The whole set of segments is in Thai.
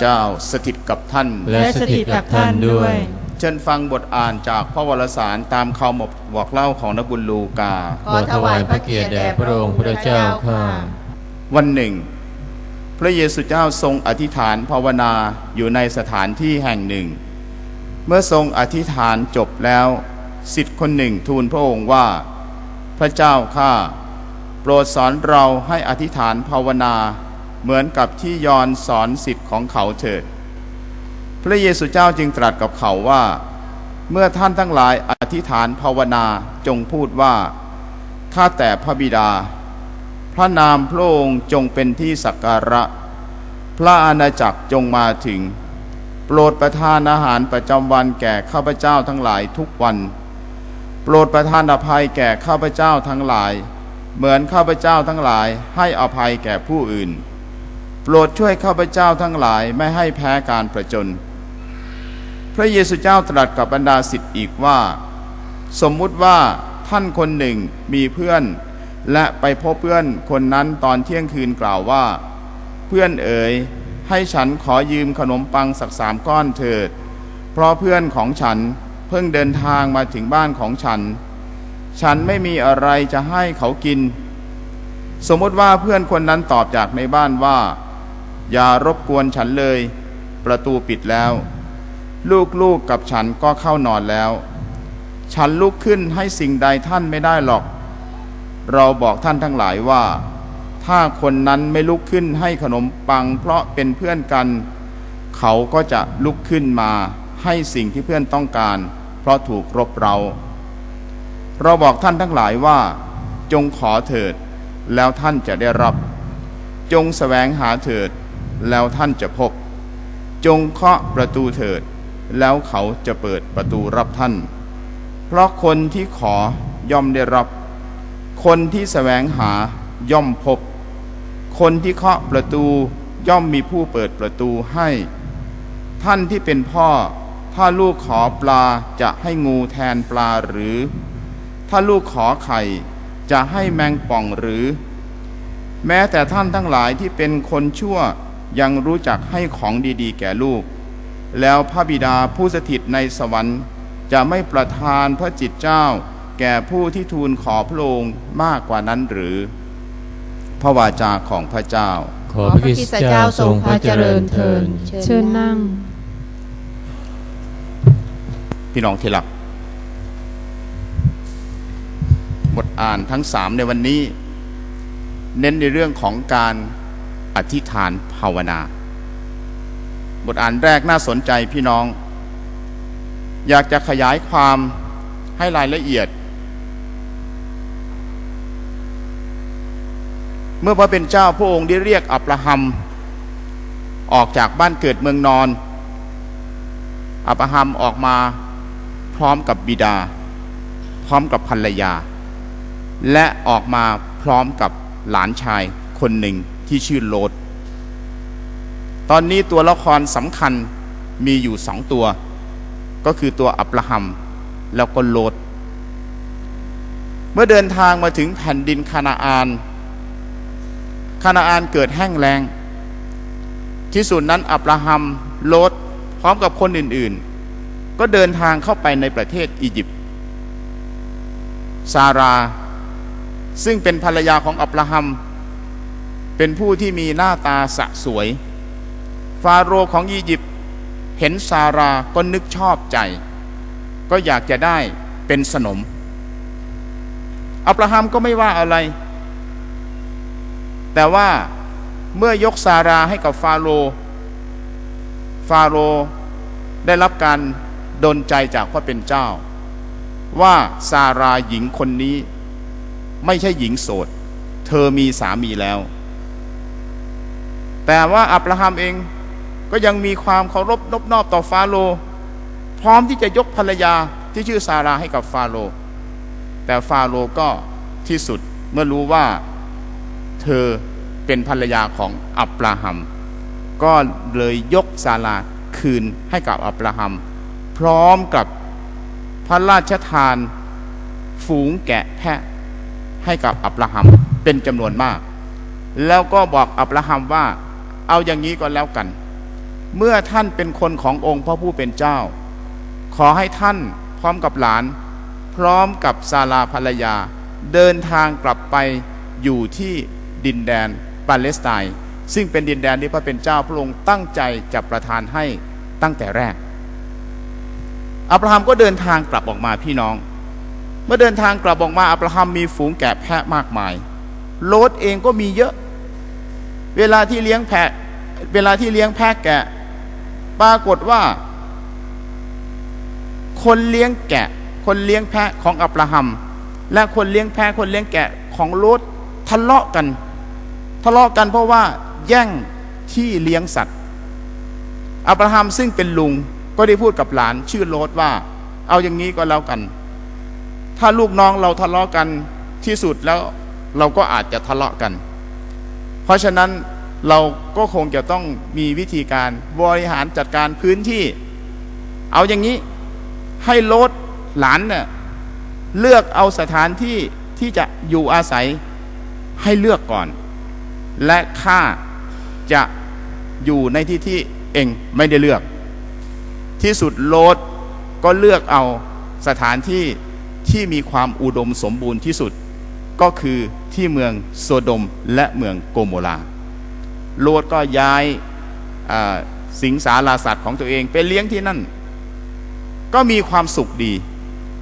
เจ้าสถิตกับท่าน และสถิตกับท่านด้วย เชิญฟังบทอ่านจากพระวรสารตามคำบอกเล่าของนักบุญลูกา ขอถวายพระเกียรติแด่พระองค์พุทธเจ้าข้าวันหนึ่ง พระเยซูเจ้าทรงอธิษฐานภาวนาอยู่ในสถานที่แห่งหนึ่ง เมื่อทรงอธิษฐานจบแล้วสิทธิ์คนหนึ่งทูลพระองค์ว่า พระเจ้าข้าโปรดสอนเราให้อธิษฐานภาวนา เหมือนกับที่ยอนสอนสิทธิ์ของเขาเถิด พระเยซูเจ้าจึงตรัสกับเขาว่า เมื่อท่านทั้งหลายอธิษฐานภาวนาจงพูดว่า ข้าแต่พระบิดา พระนามพระองค์จงเป็นที่สักการะ พระอาณาจักรจงมาถึง โปรดประทานอาหารประจำวันแก่ข้าพเจ้าทั้งหลายทุกวัน โปรดประทานอภัยแก่ข้าพเจ้าทั้งหลาย เหมือนข้าพเจ้าทั้งหลายให้อภัยแก่ผู้อื่น ปรดช่วยข้าพเจ้าทั้งหลายไม่ให้แพ้การประจน พระเยซูเจ้าตรัสกับบรรดาสิทธิ์อีกว่า สมมุติว่าท่านคนหนึ่งมีเพื่อน และไปพบเพื่อนคนนั้นตอนเที่ยงคืนกล่าวว่า เพื่อนเอ๋ยให้ฉันขอยืมขนมปังสักสามก้อนเถิด เพราะเพื่อนของฉันเพิ่งเดินทางมาถึงบ้านของฉัน ฉันไม่มีอะไรจะให้เขากิน สมมติว่าเพื่อนคนนั้นตอบจากในบ้านว่า อย่ารบกวนฉันเลย ประตูปิดแล้ว ลูกๆกับฉันก็เข้านอนแล้ว ฉันลุกขึ้นให้สิ่งใดท่านไม่ได้หรอก เราบอกท่านทั้งหลายว่า ถ้าคนนั้นไม่ลุกขึ้นให้ขนมปัง เพราะเป็นเพื่อนกัน เขาก็จะลุกขึ้นมาให้สิ่งที่เพื่อนต้องการ เพราะถูกรบเรา เราบอกท่านทั้งหลายว่า จงขอเถิด แล้วท่านจะได้รับ จงแสวงหาเถิด แล้วท่านจะพบ จงเคาะประตูเถิด แล้วเขาจะเปิดประตูรับท่าน เพราะคนที่ขอย่อมได้รับ คนที่แสวงหาย่อมพบ คนที่เคาะประตูย่อมมีผู้เปิดประตูให้ ท่านที่เป็นพ่อ ถ้าลูกขอปลาจะให้งูแทนปลาหรือ ถ้าลูกขอไข่จะให้แมงป่องหรือ แม้แต่ท่านทั้งหลายที่เป็นคนชั่ว ยังรู้จักให้ของดีๆ แก่ลูก แล้วพระบิดาผู้สถิตในสวรรค์ จะไม่ประทานพระจิตเจ้า แก่ผู้ที่ทูลขอพระองค์มากกว่านั้นหรือ พระวาจาของพระเจ้า ขอพระคริสตเจ้าทรงพระเจริญเทินเชิญนั่ง พี่น้องที่รักบทอ่านทั้งสามในวันนี้ เน้นในเรื่องของการ อธิษฐานภาวนา บทอ่านแรกน่าสนใจพี่น้อง อยากจะขยายความให้รายละเอียด เมื่อพระเป็นเจ้าพระองค์ได้เรียกอับราฮัมออกจากบ้านเกิดเมืองนอน อับราฮัมออกมาพร้อมกับบิดา พร้อมกับภรรยา และออกมาพร้อมกับหลานชายคนหนึ่ง ที่ชื่อโลด ตอนนี้ตัวละครสำคัญมีอยู่สองตัว ก็คือตัวอับราฮัมแล้วก็โลด เมื่อเดินทางมาถึงแผ่นดินคานาอาน คานาอานเกิดแห้งแล้ง ที่สุดนั้นอับราฮัมโลดพร้อมกับคนอื่นๆ ก็เดินทางเข้าไปในประเทศอียิปต์ซารา ซึ่งเป็นภรรยาของอับราฮัม เป็นผู้ที่มีหน้าตาสะสวย ฟาโรห์ของอียิปต์เห็นซาราก็นึกชอบใจ ก็อยากจะได้เป็นสนม อับราฮัมก็ไม่ว่าอะไร แต่ว่าเมื่อยกซาราให้กับฟาโรห์ฟาโรห์ได้รับการดนใจจากพระเป็นเจ้า ว่าซาราหญิงคนนี้ ไม่ใช่หญิงโสด เธอมีสามีแล้ว แต่ว่าอับราฮัมเองก็ยังมีความเคารพนบนอบต่อฟาโรห์พร้อมที่จะยกภรรยาที่ชื่อซาราให้กับฟาโรห์แต่ฟาโรห์ก็ที่สุดเมื่อรู้ว่าเธอเป็นภรรยาของอับราฮัมก็เลยยกซาราคืนให้กับอับราฮัมพร้อมกับพระราชทานฝูงแกะแพะให้กับอับราฮัมเป็นจำนวนมาก แล้วก็บอกอับราฮัมว่า เอาอย่างนี้ก็แล้วกัน เมื่อท่านเป็นคนขององค์พระผู้เป็นเจ้า ขอให้ท่านพร้อมกับหลาน พร้อมกับซาลาภรรยา เดินทางกลับไปอยู่ที่ดินแดนปาเลสไตน์ซึ่งเป็นดินแดนที่พระเป็นเจ้าพระองค์ตั้งใจจะประทานให้ตั้งแต่แรก อับราฮัมก็เดินทางกลับออกมาพี่น้อง เมื่อเดินทางกลับออกมาอับราฮัมมีฝูงแกะแพะมากมาย โลดเองก็มีเยอะ เวลาที่เลี้ยงแพะ เวลาที่เลี้ยงแพะแกะ ปรากฏว่า คนเลี้ยงแกะ คนเลี้ยงแพะของอับราฮัม และคนเลี้ยงแพะคนเลี้ยงแกะของโลดทะเลาะกัน ทะเลาะกันเพราะว่าแย่งที่เลี้ยงสัตว์ อับราฮัมซึ่งเป็นลุงก็ได้พูดกับหลานชื่อโลดว่า เอาอย่างนี้ก็แล้วกัน ถ้าลูกน้องเราทะเลาะกันที่สุดแล้วเราก็อาจจะทะเลาะกัน เพราะฉะนั้นเราก็คงจะต้องมีวิธีการบริหารจัดการพื้นที่ เอาอย่างนี้ให้โลดหลานเนี่ยเลือกเอาสถานที่ที่จะอยู่อาศัยให้เลือกก่อน และข้าจะอยู่ในที่ที่เองไม่ได้เลือก ที่สุดโลดก็เลือกเอาสถานที่ที่มีความอุดมสมบูรณ์ที่สุด ก็คือที่เมืองโซโดมและเมืองโกโมลา โลดก็ย้ายสิงสาราสัตว์ของตัวเองไปเลี้ยงที่นั่น ก็มีความสุขดี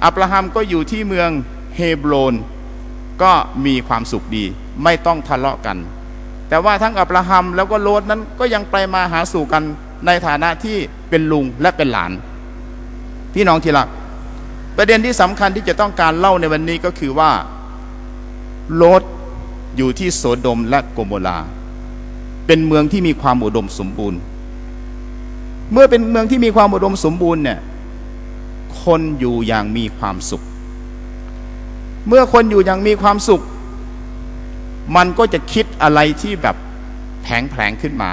อับราฮัมก็อยู่ที่เมืองเฮบรนก็มีความสุขดี ไม่ต้องทะเลาะกัน แต่ว่าทั้งอับราฮัมแล้วก็โลดนั้นก็ยังไปมาหาสู่กันในฐานะที่เป็นลุงและเป็นหลาน พี่น้องที่รักประเด็นที่สำคัญที่จะต้องการเล่าในวันนี้ก็คือว่า โลดอยู่ที่โสดมและโกโมลา เป็นเมืองที่มีความอุดมสมบูรณ์ เมื่อเป็นเมืองที่มีความอุดมสมบูรณ์เนี่ยคนอยู่อย่างมีความสุข เมื่อคนอยู่อย่างมีความสุข มันก็จะคิดอะไรที่แบบแผลงแผลงขึ้นมา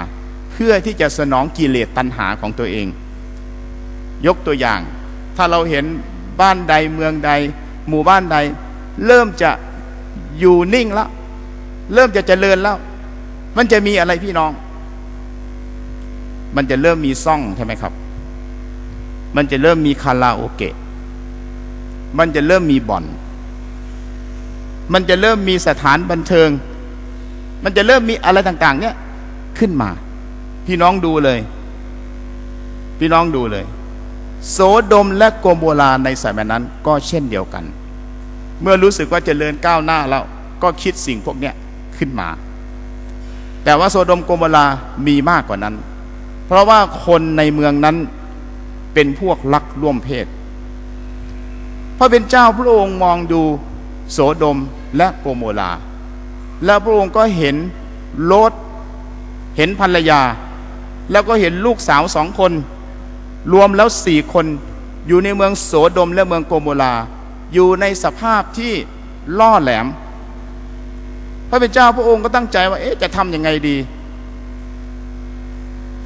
เพื่อที่จะสนองกิเลสตัณหาของตัวเอง ยกตัวอย่าง ถ้าเราเห็นบ้านใดเมืองใด หมู่บ้านใด เริ่มจะ อยู่นิ่งแล้ว เริ่มจะเจริญแล้ว มันจะมีอะไรพี่น้อง มันจะเริ่มมีซ่องใช่ไหมครับ มันจะเริ่มมีคาราโอเกะ มันจะเริ่มมีบ่อน มันจะเริ่มมีสถานบันเทิง มันจะเริ่มมีอะไรต่าง ๆ เนี่ยขึ้นมา พี่น้องดูเลย พี่น้องดูเลย โสดมและโกโมลาในสมัยนั้นก็เช่นเดียวกัน เมื่อรู้สึกว่าจเจริญก้าวหน้าแล้วก็คิดสิ่งพวกเนี้ยขึ้นมา แต่ว่าโซโดมโกโมลามีมากกว่านั้น เพราะว่าคนในเมืองนั้นเป็นพวกลักร่วมเพศ พระเป็นเจ้าพระองค์มองดูโสโดมและโกโมลา แล้วพระองค์ก็เห็นโลดเห็นภรรยา แล้วก็เห็นลูกสาวสองคน รวมแล้วสี่คนอยู่ในเมืองโสโดมและเมืองโกโมลา อยู่ในสภาพที่ล่อแหลม พระเป็นเจ้าพระองค์ก็ตั้งใจว่า เอ๊ะจะทำยังไงดี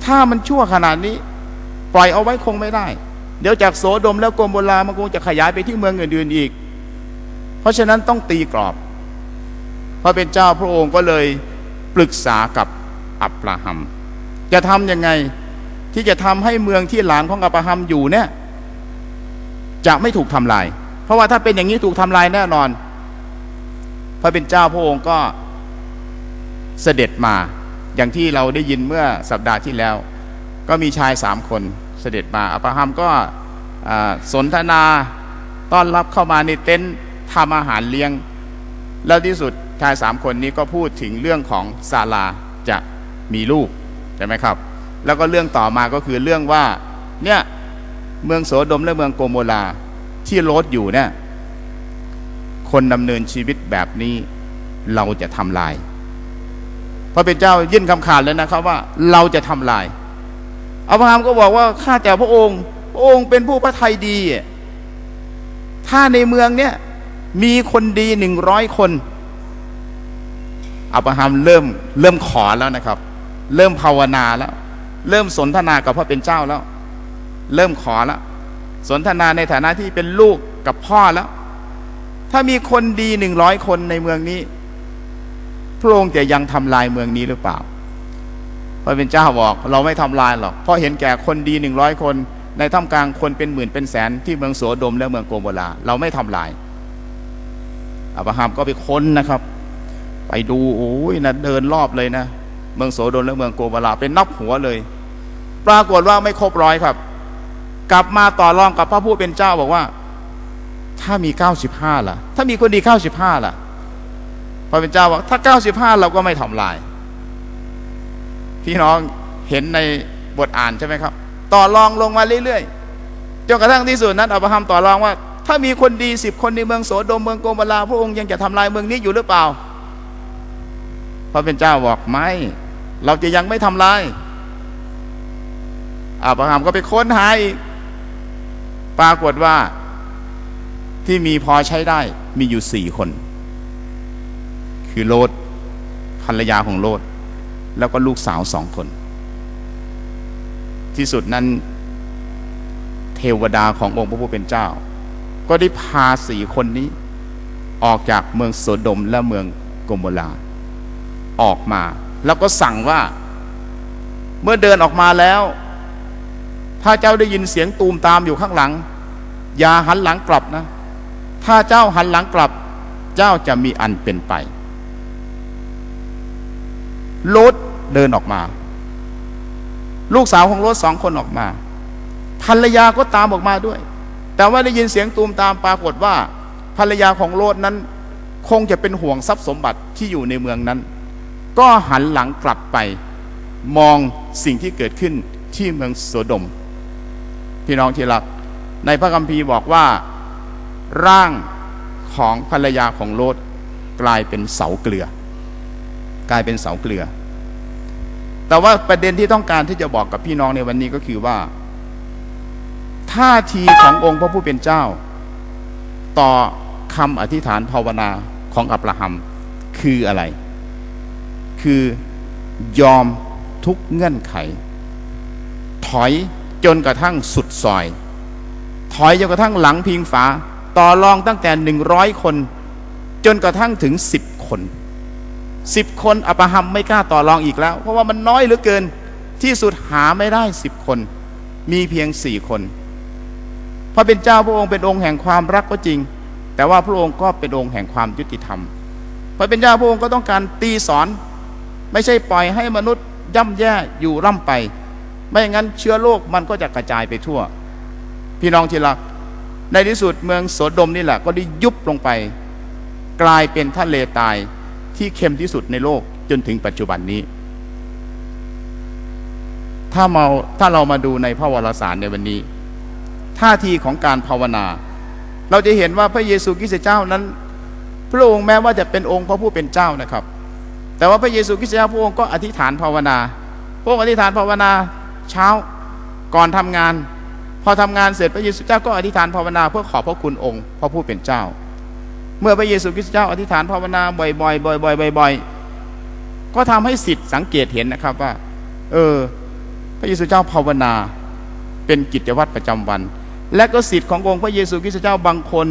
ถ้ามันชั่วขนาดนี้ ปล่อยเอาไว้คงไม่ได้ เดี๋ยวจากโสดมแล้วโกโมลามันคงจะขยายไปที่เมืองอื่นๆอีก เพราะฉะนั้นต้องตีกรอบ พระเป็นเจ้าพระองค์ก็เลยปรึกษากับอับราฮัม จะทำยังไงที่จะทำให้เมืองที่หลานของอับราฮัมอยู่เนี่ยจะไม่ถูกทำลาย เพราะว่าถ้าเป็นอย่างนี้ถูกทำลายแน่นอน พระเป็นเจ้าพระองค์ก็เสด็จมาอย่างที่เราได้ยินเมื่อสัปดาห์ที่แล้ว ก็มีชายสามคนเสด็จมาอับราฮัมก็สนทนาต้อนรับเข้ามาในเต็นท์ทำอาหารเลี้ยง แล้วที่สุดชายสามคนนี้ก็พูดถึงเรื่องของซาลาจะมีลูกใช่ไหมครับ แล้วก็เรื่องต่อมาก็คือเรื่องว่าเนี่ยเมืองโสดมและเมืองโกโมลา ที่โลดอยู่เนี่ยคนดำเนินชีวิตแบบนี้เราจะทำลาย พระเป็นเจ้ายื่นคำขาดเลยนะครับว่าเราจะทำลายอับราฮัมก็บอกว่าข้าแต่พระองค์ พระองค์เป็นผู้พระทัยดี ถ้าในเมืองเนี่ยมีคนดีหนึ่งร้อยคนอับราฮัมเริ่มเริ่มขอแล้วนะครับ เริ่มภาวนาแล้ว เริ่มสนทนากับพระเป็นเจ้าแล้ว เริ่มขอแล้ว สนทนาในฐานะที่เป็นลูกกับพ่อแล้ว ถ้ามีคนดีหนึ่งร้อยคนในเมืองนี้ พระองค์จะยังทำลายเมืองนี้หรือเปล่า พระเป็นเจ้าบอกเราไม่ทำลายหรอกเพราะเห็นแก่คนดีหนึ่งร้อยคน ในท่ามกลางคนเป็นหมื่นเป็นแสนที่เมืองโสดมและเมืองโกโมลา เราไม่ทำลายอับราฮัมก็ไปค้นนะครับ ไปดูโอ้ยนะเดินรอบเลยนะ เมืองโสดมและเมืองโกโมลาเป็นนับหัวเลย ปรากฏว่าไม่ครบร้อยครับ กลับมาต่อรองกับพระผู้เป็นเจ้าบอกว่า ถ้ามีเก้าสิบห้าล่ะ ถ้ามีคนดีเก้าสิบห้าล่ะ พระเป็นเจ้าบอกถ้าเก้าสิบห้าเราก็ไม่ทำลาย พี่น้องเห็นในบทอ่านใช่ไหมครับ ต่อรองลงมาเรื่อยๆจนกระทั่งที่สุดนั้นอับราฮัมต่อรองว่า ถ้ามีคนดีสิบคนในเมืองโสดมเมืองโกโมลาพระองค์ยังจะทำลายเมืองนี้อยู่หรือเปล่า พระเป็นเจ้าบอกไม่เราจะยังไม่ทำลายอับราฮัมก็ไปค้นหาอีก ปรากฏว่าที่มีพอใช้ได้มีอยู่สี่คน คือโลดภรรยาของโลด แล้วก็ลูกสาวสองคน ที่สุดนั้น เทวดาขององค์พระผู้เป็นเจ้า ก็ได้พาสี่คนนี้ ออกจากเมืองโสดมและเมืองโกโมลา ออกมา แล้วก็สั่งว่า เมื่อเดินออกมาแล้ว ถ้าเจ้าได้ยินเสียงตูมตามอยู่ข้างหลัง อย่าหันหลังกลับนะ ถ้าเจ้าหันหลังกลับ เจ้าจะมีอันเป็นไปโลดเดินออกมา ลูกสาวของโลดสองคนออกมา ภรรยาก็ตามออกมาด้วย แต่ว่าได้ยินเสียงตูมตามปรากฏว่า ภรรยาของโลดนั้น คงจะเป็นห่วงทรัพย์สมบัติที่อยู่ในเมืองนั้น ก็หันหลังกลับไป มองสิ่งที่เกิดขึ้นที่เมืองโสโดม พี่น้องที่รัก ในพระคัมภีร์บอกว่า ร่างของภรรยาของโลดกลายเป็นเสาเกลือ กลายเป็นเสาเกลือ แต่ว่าประเด็นที่ต้องการที่จะบอกกับพี่น้องในวันนี้ก็คือว่าท่าทีขององค์พระผู้เป็นเจ้า ต่อคำอธิษฐานภาวนาของอับราฮัมคืออะไร คือยอมทุกเงื่อนไข ถอย จนกระทั่งสุดซอย ถอยจนกระทั่งหลังพิงฝา ต่อรองตั้งแต่หนึ่งร้อยคน จนกระทั่งถึงสิบคนสิบคนอับราฮัมไม่กล้าต่อรองอีกแล้ว เพราะว่ามันน้อยเหลือเกินที่สุดหาไม่ได้สิบคน มีเพียงสี่คนพระเป็นเจ้าพระองค์เป็นองค์แห่งความรักก็จริง แต่ว่าพระองค์ก็เป็นองค์แห่งความยุติธรรมพระเป็นเจ้าพระองค์ก็ต้องการตีสอน ไม่ใช่ปล่อยให้มนุษย์ย่ำแย่อยู่ร่ำไป ไม่อย่างนั้นเชื้อโรคมันก็จะกระจายไปทั่ว พี่น้องที่รัก ในที่สุดเมืองโสดมนี่แหละ ก็ได้ยุบลงไป กลายเป็นทะเลตายที่เค็มที่สุดในโลกจนถึงปัจจุบันนี้ ถ้าเราถ้าเรามาดูในพระวรสารในวันนี้ ท่าทีของการภาวนา เราจะเห็นว่าพระเยซูคริสต์เจ้านั้น พระองค์แม้ว่าจะเป็นองค์พระผู้เป็นเจ้านะครับ แต่ว่าพระเยซูคริสต์เจ้าพระองค์ก็อธิษฐานภาวนา พระองค์อธิษฐานภาวนา เช้าก่อนทำงาน พอทำงานเสร็จพระเยซูเจ้าก็อธิษฐานภาวนาเพื่อขอบพระคุณองค์พระผู้เป็นเจ้า เมื่อพระเยซูคริสต์เจ้าอธิษฐานภาวนาบ่อยๆบ่อยๆบ่อยๆก็ทำให้สิทธิ์สังเกตเห็นนะครับว่า เออ พระเยซูเจ้าภาวนาเป็นกิจวัตรประจำวัน และก็สิทธิ์ขององค์พระเยซูคริสต์เจ้าบางคน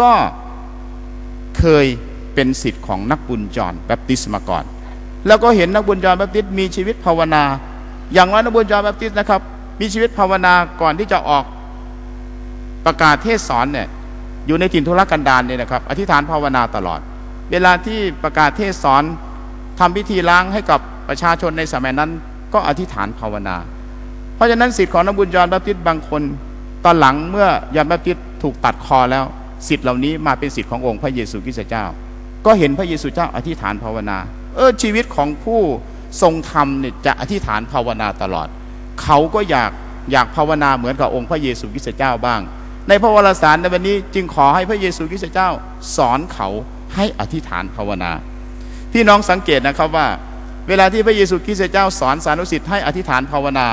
ก็เคยเป็นสิทธิ์ของนักบุญจรแบปติสมาก่อน แล้วก็เห็นนักบุญจรแบปติสมีชีวิตภาวนา อย่างน้อยนบุญจรแบปติสนะครับ มีชีวิตภาวนาก่อนที่จะออกประกาศเทศสอนเนี่ยอยู่ในถิ่นทุรกันดารเนี่ยนะครับ อธิษฐานภาวนาตลอด เวลาที่ประกาศเทศสอนทำพิธีล้างให้กับประชาชนในสมัยนั้น ก็อธิษฐานภาวนา เพราะฉะนั้นสิทธิ์ของนบุญยอแบปติสบางคนตอนหลังเมื่อยอนแบปติสถูกตัดคอแล้วสิทธิ์เหล่านี้มาเป็นสิทธิ์ขององค์พระเยซูคริสต์เจ้า ก็เห็นพระเยซูเจ้าอธิษฐานภาวนา เออชีวิตของผู้ ทรงธรรมเนี่ยจะอธิษฐานภาวนาตลอด เขาก็อยากอยากภาวนาเหมือนกับองค์พระเยซูคริสต์เจ้าบ้าง ในพระวรสารในวันนี้จึงขอให้พระเยซูคริสต์เจ้า สอนเขาให้อธิษฐานภาวนา พี่น้องสังเกตนะครับว่า เวลาที่พระเยซูคริสต์เจ้าสอนสานุสิทธิ์ให้อธิษฐานภาวนา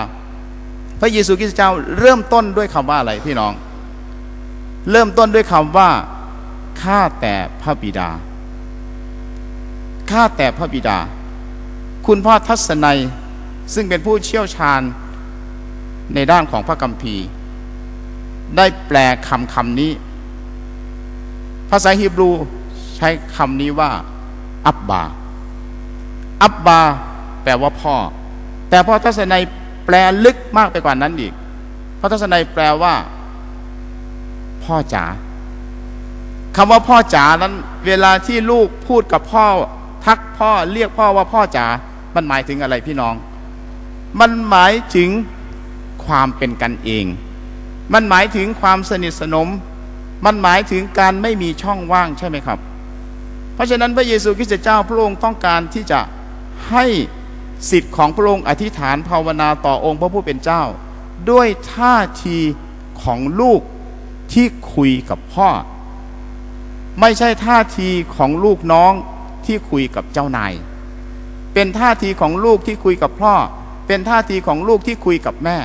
พระเยซูคริสต์เจ้าเริ่มต้นด้วยคำว่าอะไรพี่น้อง เริ่มต้นด้วยคำว่าข้าแต่พระบิดาข้าแต่พระบิดา คุณพ่อทัศนัยซึ่งเป็นผู้เชี่ยวชาญในด้านของพระคัมภีร์ ได้แปลคำคำนี้ ภาษาฮีบรูใช้คำนี้ว่า อับบา อับบา แปลว่าพ่อ แต่พระทัศนัยแปลลึกมากไปกว่านั้นอีกพระทัศนัยแปลว่า พ่อจ๋าคำว่าพ่อจ๋านั้น เวลาที่ลูกพูดกับพ่อ ทักพ่อเรียกพ่อว่าพ่อจ๋า มันหมายถึงอะไรพี่น้อง มันหมายถึงความเป็นกันเอง มันหมายถึงความสนิทสนม มันหมายถึงการไม่มีช่องว่างใช่ไหมครับ เพราะฉะนั้นพระเยซูคริสต์เจ้าพระองค์ต้องการที่จะให้สิทธิ์ของพระองค์อธิษฐานภาวนาต่อองค์พระผู้เป็นเจ้า ด้วยท่าทีของลูกที่คุยกับพ่อ ไม่ใช่ท่าทีของลูกน้องที่คุยกับเจ้านาย เป็นท่าทีของลูกที่คุยกับพ่อ เป็นท่าทีของลูกที่คุยกับแม่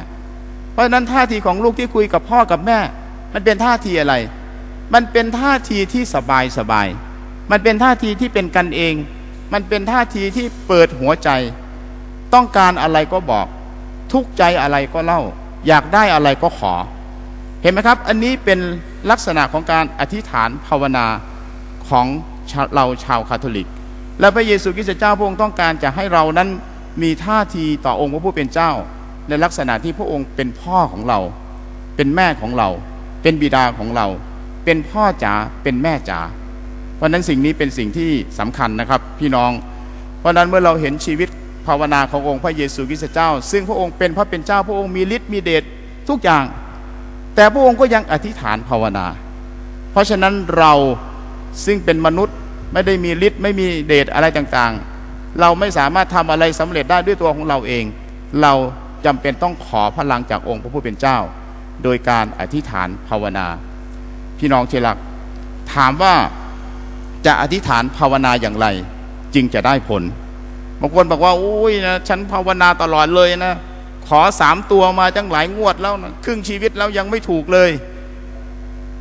เพราะฉะนั้นท่าทีของลูกที่คุยกับพ่อกับแม่ มันเป็นท่าทีอะไร มันเป็นท่าทีที่สบายสบาย มันเป็นท่าทีที่เป็นกันเอง มันเป็นท่าทีที่เปิดหัวใจ ต้องการอะไรก็บอก ทุกใจอะไรก็เล่า อยากได้อะไรก็ขอ เห็นไหมครับ อันนี้เป็นลักษณะของการอธิษฐานภาวนาของเราชาวคาทอลิก และพระเยซูคริสต์เจ้าพระองค์ต้องการจะให้เรานั้นมีท่าทีต่อองค์พระผู้เป็นเจ้า ในลักษณะที่พระองค์เป็นพ่อของเรา เป็นแม่ของเรา เป็นบิดาของเรา เป็นพ่อจ๋าเป็นแม่จ๋าเพราะนั้นสิ่งนี้เป็นสิ่งที่สำคัญนะครับ พี่น้อง เพราะฉะนั้นเมื่อเราเห็นชีวิตภาวนาขององค์พระเยซูคริสต์เจ้า ซึ่งพระองค์เป็นพระเป็นเจ้า พระองค์มีฤทธิ์มีเดชทุกอย่าง แต่พระองค์ก็ยังอธิษฐานภาวนา เพราะฉะนั้นเราซึ่งเป็นมนุษย์ ไม่ได้มีฤทธิ์ไม่มีเดชอะไรต่างๆ เราไม่สามารถทำอะไรสำเร็จได้ด้วยตัวของเราเอง เราจำเป็นต้องขอพลังจากองค์พระผู้เป็นเจ้า โดยการอธิษฐานภาวนา พี่น้องที่รักถามว่าจะอธิษฐานภาวนาอย่างไร จึงจะได้ผลบางคนบอกว่าอุ้ยนะฉันภาวนาตลอดเลยนะขอสามตัวมาจังหลายงวดแล้วนะครึ่งชีวิตแล้วยังไม่ถูกเลย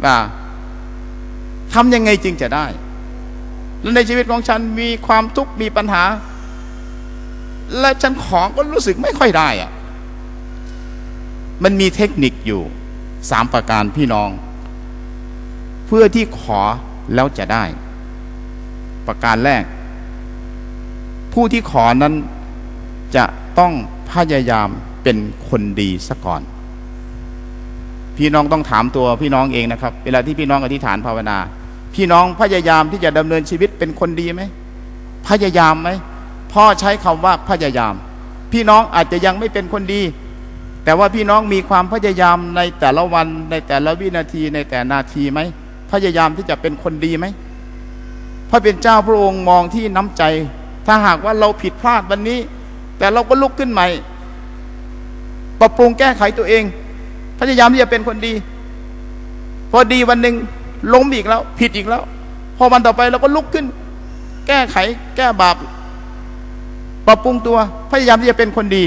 นะทำยังไงจึงจะได้ แล้วในชีวิตของฉันมีความทุกข์มีปัญหา และฉันขอก็รู้สึกไม่ค่อยได้อะมันมีเทคนิคอยู่สามประการพี่น้อง เพื่อที่ขอแล้วจะได้ ประการแรก ผู้ที่ขอนั้นจะต้องพยายามเป็นคนดีซะก่อน พี่น้องต้องถามตัวพี่น้องเองนะครับ เวลาที่พี่น้องอธิษฐานภาวนา พี่น้องพยายามที่จะดำเนินชีวิตเป็นคนดีไหมพยายามไหมพ่อใช้คำว่าพยายาม พี่น้องอาจจะยังไม่เป็นคนดี แต่ว่าพี่น้องมีความพยายามในแต่ละวันในแต่ละวินาทีในแต่นาทีไหมพยายามที่จะเป็นคนดีไหมพระเป็นเจ้าพระองค์มองที่น้ำใจ ถ้าหากว่าเราผิดพลาดวันนี้ แต่เราก็ลุกขึ้นใหม่ปรับปรุงแก้ไขตัวเอง พยายามที่จะเป็นคนดี พอดีวันหนึ่ง ล้มอีกแล้ว ผิดอีกแล้ว พอวันต่อไปเราก็ลุกขึ้น แก้ไข แก้บาปปรับปรุงตัวพยายามที่จะเป็นคนดี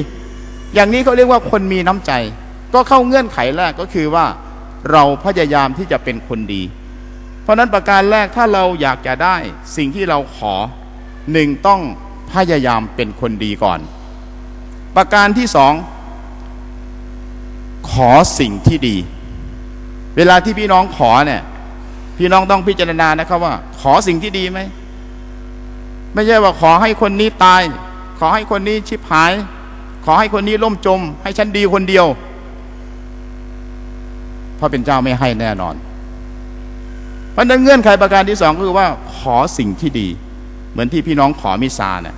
อย่างนี้เขาเรียกว่าคนมีน้ำใจ ก็เข้าเงื่อนไขแรกก็คือว่า เราพยายามที่จะเป็นคนดี เพราะนั้นประการแรกถ้าเราอยากจะได้สิ่งที่เราขอหนึ่งต้องพยายามเป็นคนดีก่อน ประการที่สองขอสิ่งที่ดี เวลาที่พี่น้องขอเนี่ย พี่น้องต้องพิจารณานะครับว่า ขอสิ่งที่ดีไหมไม่ใช่ว่าขอให้คนนี้ตาย ขอให้คนนี้ชิบหาย ขอให้คนนี้ล่มจม ให้ฉันดีคนเดียวพระเป็นเจ้าไม่ให้แน่นอน เพราะนั้นเงื่อนไขประการที่สองก็คือว่าขอสิ่งที่ดี เหมือนที่พี่น้องขอมิซาเนี่ย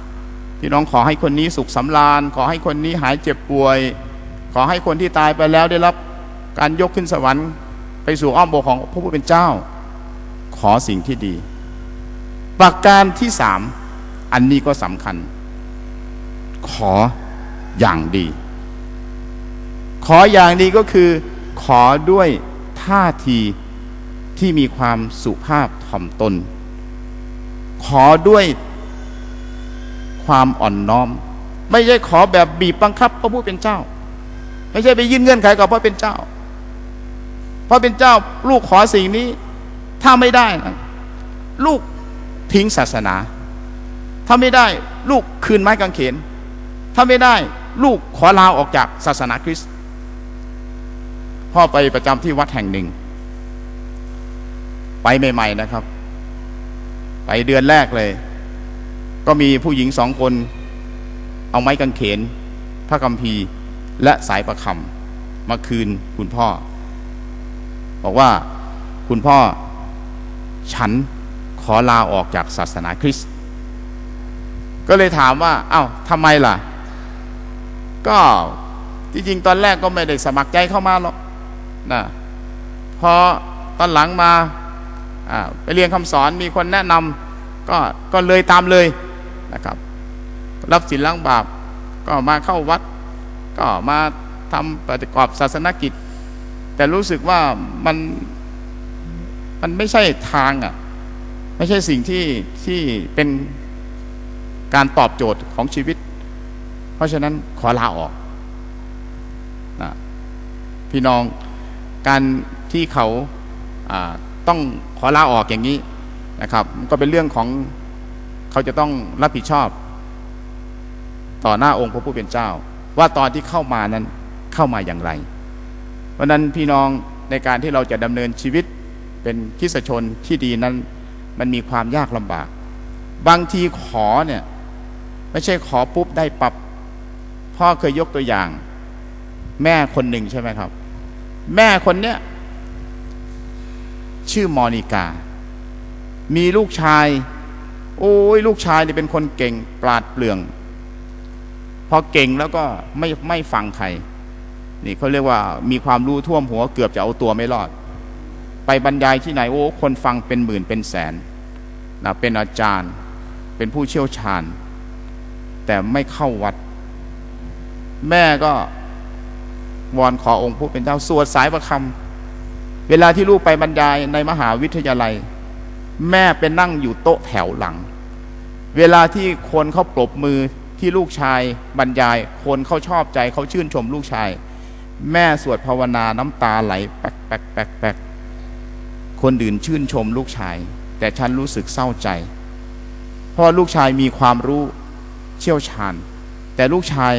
พี่น้องขอให้คนนี้สุขสำราญ ขอให้คนนี้หายเจ็บป่วย ขอให้คนที่ตายไปแล้วได้รับการยกขึ้นสวรรค์ ไปสู่อ้อมอกของพระผู้เป็นเจ้า ขอสิ่งที่ดี ประการที่สามอันนี้ก็สำคัญ ขออย่างดี ขออย่างดีก็คือ ขอด้วยท่าทีที่มีความสุภาพถ่อมตน ขอด้วยความอ่อนน้อม ไม่ใช่ขอแบบบีบบังคับพระผู้เป็นเจ้า ไม่ใช่ไปยื่นเงื่อนไขกับพระเป็นเจ้า พระเป็นเจ้าลูกขอสิ่งนี้ ถ้าไม่ได้นะลูกทิ้งศาสนา ถ้าไม่ได้ลูกคืนไม้กางเขน ถ้าไม่ได้ลูกขอลาออกจากศาสนาคริสต์พ่อไปประจำที่วัดแห่งหนึ่ง ไปใหม่ ๆนะครับ ไปเดือนแรกเลย ก็มีผู้หญิงสองคน เอาไม้กางเขน พระคัมภีร์และสายประคำมาคืนคุณพ่อ บอกว่าคุณพ่อ ฉันขอลาออกจากศาสนาคริสต์ก็เลยถามว่าเอา้าทำไมล่ะ ก็จริงๆ ตอนแรกก็ไม่ได้สมัครใจเข้ามาหรอกนะพอตอนหลังมาอ่าไปเรียนคำสอนมีคนแนะนำก็ก็เลยตามเลยนะครับ รับศีลล้างบาปก็มาเข้าวัด ก็มาทำประกอบศาสนกิจ แต่รู้สึกว่ามัน มันไม่ใช่ทางอะ ไม่ใช่สิ่งที่ที่เป็นการตอบโจทย์ของชีวิต เพราะฉะนั้นขอลาออกนะพี่น้องการที่เขาต้องขอลาออกอย่างนี้นะครับ ก็เป็นเรื่องของเขาจะต้องรับผิดชอบ ต่อหน้าองค์พระผู้เป็นเจ้า ว่าตอนที่เข้ามานั้นเข้ามาอย่างไร เพราะนั้นพี่น้องในการที่เราจะดำเนินชีวิต เป็นคริสชนที่ดีนั้น มันมีความยากลำบาก บางทีขอเนี่ยไม่ใช่ขอปุ๊บได้ปับ๊บพ่อเคยยกตัวอย่าง แม่คนหนึ่งใช่ไหมครับ แม่คนเนี้ยชื่อมอนิกา มีลูกชาย โอ้ยลูกชายเนี่ยเป็นคนเก่งปราดเปรื่อง พอเก่งแล้วก็ไม่ไม่ฟังใคร นี่เขาเรียกว่ามีความรู้ท่วมหัวเกือบจะเอาตัวไม่รอด ไปบรรยายที่ไหนโอ้คนฟังเป็นหมื่นเป็นแสนนะเป็นอาจารย์เป็นผู้เชี่ยวชาญ แต่ไม่เข้าวัด แม่ก็วอนขอองค์ผู้เป็นเจ้าสวดสายประคำเวลาที่ลูกไปบรรยายในมหาวิทยาลัย แม่เป็นนั่งอยู่โต๊ะแถวหลัง เวลาที่คนเขาปรบมือที่ลูกชายบรรยาย คนเขาชอบใจเขาชื่นชมลูกชาย แม่สวดภาวนาน้ำตาไหลแป๊กแป๊กแป๊กแป๊ก คนอื่นชื่นชมลูกชาย แต่ฉันรู้สึกเศร้าใจ เพราะลูกชายมีความรู้เชี่ยวชาญ แต่ลูกชาย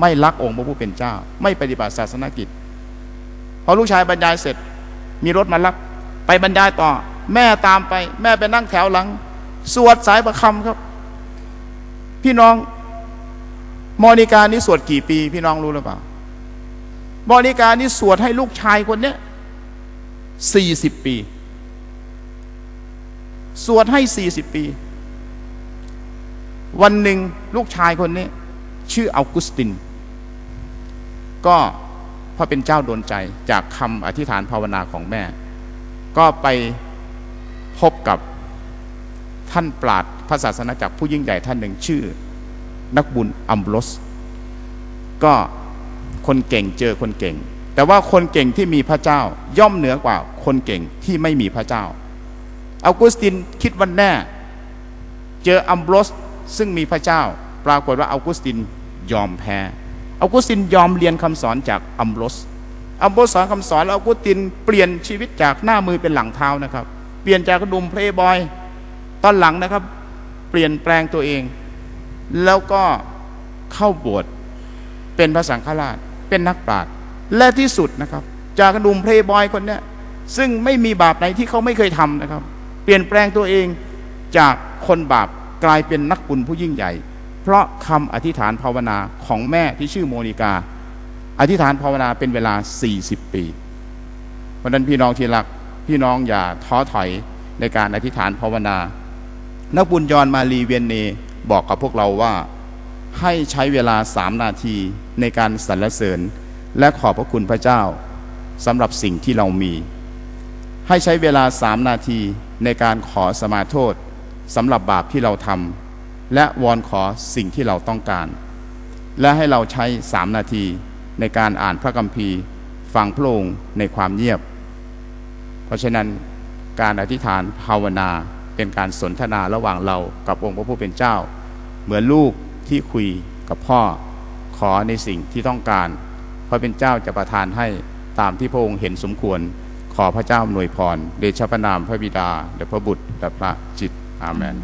ไม่รักองค์พระผู้เป็นเจ้า ไม่ปฏิบัติศาสนกิจ พอลูกชายบรรยายเสร็จ มีรถมารับ ไปบรรยายต่อ แม่ตามไป แม่ไปนั่งแถวหลัง สวดสายประคำครับ พี่น้องมอนิการนี่สวดกี่ปี พี่น้องรู้หรือเปล่ามอนิการนี่สวดให้ลูกชายคนเนี้ยสี่สิบปี สวดให้สี่สิบปี วันหนึ่งลูกชายคนนี้ ชื่ออัลกุสติน ก็พอเป็นเจ้าโดนใจจากคำอธิษฐานภาวนาของแม่ ก็ไปพบกับท่านปราดพระศาสนาจักรผู้ยิ่งใหญ่ท่านหนึ่งชื่อ นักบุญอัมบรสก็คนเก่งเจอคนเก่ง แต่ว่าคนเก่งที่มีพระเจ้าย่อมเหนือกว่าคนเก่งที่ไม่มีพระเจ้า อัลกุสตินคิดวันแน่เจออัมบรสซึ่งมีพระเจ้า ปรากฏว่าอัลกุสตินยอมแพ้อัลกุสตินยอมเรียนคำสอนจากอัมบรสอัมบรสสอนคำสอนแล้วอัลกุสตินเปลี่ยนชีวิตจากหน้ามือเป็นหลังเท้านะครับ เปลี่ยนจากกระดุมเพลย์บอยตอนหลังนะครับ เปลี่ยนแปลงตัวเอง แล้วก็เข้าบวชเป็นพระสังฆราช เป็นนักปราชญ์และที่สุดนะครับ จากกระดุมเพลย์บอยคนเนี้ยซึ่งไม่มีบาปไหนที่เขาไม่เคยทำนะครับ ลี่ยนแปลงตัวเองจากคนบาปกลายเป็นนักบุญผู้ยิ่งใหญ่ เพราะคำอธิษฐานภาวนาของแม่ที่ชื่อโมนิกา อธิษฐานภาวนาเป็นเวลา 40 ปีเพราะนั้นพี่น้องที่รักพี่น้องอย่าท้อถอยในการอธิษฐานภาวนา นักบุญยอนมารีเวียนเนบอกกับพวกเราว่าให้ใช้เวลาสามนาทีในการสรรเสริญ และขอบพระคุณพระเจ้าสำหรับสิ่งที่เรามี ให้ใช้เวลาสามนาที ในการขอสมาโทษสำหรับบาปที่เราทำและวอนขอสิ่งที่เราต้องการ และให้เราใช้สามนาทีในการอ่านพระคัมภีร์ ฟังพระองค์ในความเงียบ เพราะฉะนั้นการอธิษฐานภาวนาเป็นการสนทนาระหว่างเรากับองค์พระผู้เป็นเจ้า เหมือนลูกที่คุยกับพ่อขอในสิ่งที่ต้องการ พระเป็นเจ้าจะประทานให้ตามที่พระองค์เห็นสมควร ขอพระเจ้าอำนวยพร เดชะพระนามพระบิดา และพระบุตร และพระจิต อาเมน